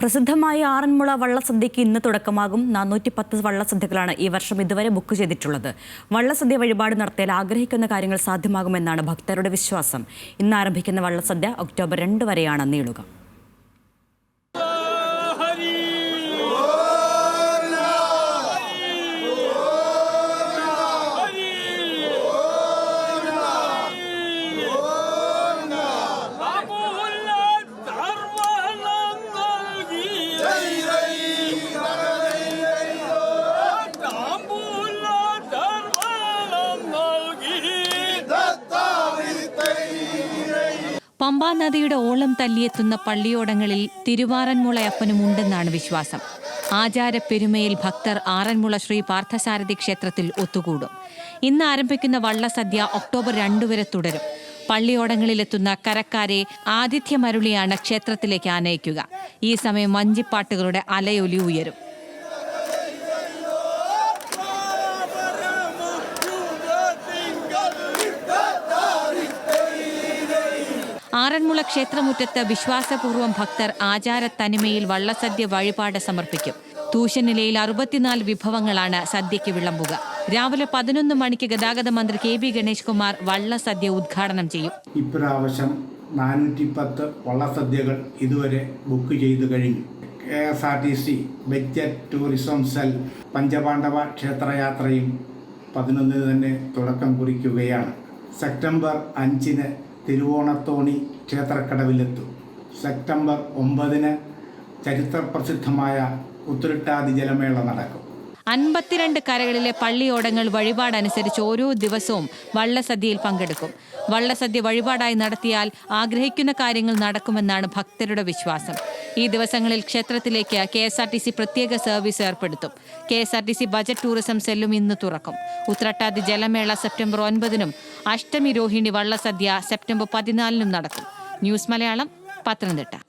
പ്രസിദ്ധമായ ആറന്മുള വള്ളസദ്യയ്ക്ക് ഇന്ന് തുടക്കമാകും. നാനൂറ്റി പത്ത് വള്ളസദ്യകളാണ് ഈ വർഷം ഇതുവരെ ബുക്ക് ചെയ്തിട്ടുള്ളത്. വള്ളസദ്യ വഴിപാട് നടത്തിയാൽ ആഗ്രഹിക്കുന്ന കാര്യങ്ങൾ സാധ്യമാകുമെന്നാണ് ഭക്തരുടെ വിശ്വാസം. ഇന്ന് ആരംഭിക്കുന്ന വള്ളസദ്യ ഒക്ടോബർ രണ്ട് വരെയാണ് നീളുക. പമ്പാ നദിയുടെ ഓളം തല്ലിയെത്തുന്ന പള്ളിയോടങ്ങളിൽ തിരുവാറന്മുളയപ്പനും ഉണ്ടെന്നാണ് വിശ്വാസം. ആചാരപ്പെരുമയിൽ ഭക്തർ ആറന്മുള ശ്രീ പാർത്ഥസാരഥി ക്ഷേത്രത്തിൽ ഒത്തുകൂടും. ഇന്ന് ആരംഭിക്കുന്ന വള്ളസദ്യ ഒക്ടോബർ രണ്ടു വരെ തുടരും. പള്ളിയോടങ്ങളിലെത്തുന്ന കരക്കാരെ ആതിഥ്യമരുളിയാണ് ക്ഷേത്രത്തിലേക്ക് ആനയിക്കുക. ഈ സമയം വഞ്ചിപ്പാട്ടുകളുടെ അലയൊലി ഉയരും. ആറന്മുള ക്ഷേത്രമുറ്റത്ത് വിശ്വാസപൂർവം ഭക്തർ ആചാര തനിമയിൽ വള്ളസദ്യ വഴിപാട് സമർപ്പിക്കും. തൂശനിലയിൽ അറുപത്തിനാല് വിഭവങ്ങളാണ് സദ്യയ്ക്ക് വിളമ്പുക. രാവിലെ പതിനൊന്ന് മണിക്ക് ഗതാഗത മന്ത്രി കെ ബി ഗണേഷ് കുമാർ വള്ളസദ്യ ഉദ്ഘാടനം ചെയ്യും. ഇപ്രാവശ്യം നാനൂറ്റി പത്ത് വള്ളസദ്യകൾ ഇതുവരെ ബുക്ക് ചെയ്തു കഴിഞ്ഞു. K S R T C budget tourism cell പഞ്ചപാണ്ഡവ ക്ഷേത്രയാത്രയും പതിനൊന്നിന് തന്നെ തുടക്കം കുറിക്കുകയാണ്. സെപ്റ്റംബർ അഞ്ചിന് തിരുവോണത്തോണി ക്ഷേത്രക്കടവിലെത്തും. സെപ്റ്റംബർ ഒമ്പതിന് ചരിത്രപ്രസിദ്ധമായ ഉത്തരട്ടാതി ജലമേള നടക്കും. അൻപത്തിരണ്ട് കരകളിലെ പള്ളിയോടങ്ങൾ വഴിപാടനുസരിച്ച് ഓരോ ദിവസവും വള്ളസദ്യയിൽ പങ്കെടുക്കും. വള്ളസദ്യ വഴിപാടായി നടത്തിയാൽ ആഗ്രഹിക്കുന്ന കാര്യങ്ങൾ നടക്കുമെന്നാണ് ഭക്തരുടെ വിശ്വാസം. ഈ ദിവസങ്ങളിൽ ക്ഷേത്രത്തിലേക്ക് K S R T C പ്രത്യേക സർവീസ് ഏർപ്പെടുത്തും. K S R T C budget tourism സെല്ലും ഇന്ന് തുറക്കും. ഉത്രട്ടാതി ജലമേള സെപ്റ്റംബർ ഒൻപതിനും അഷ്ടമി രോഹിണി വള്ളസദ്യ സെപ്റ്റംബർ പതിനാലിനും നടക്കും. ന്യൂസ് മലയാളം പത്തനംതിട്ട.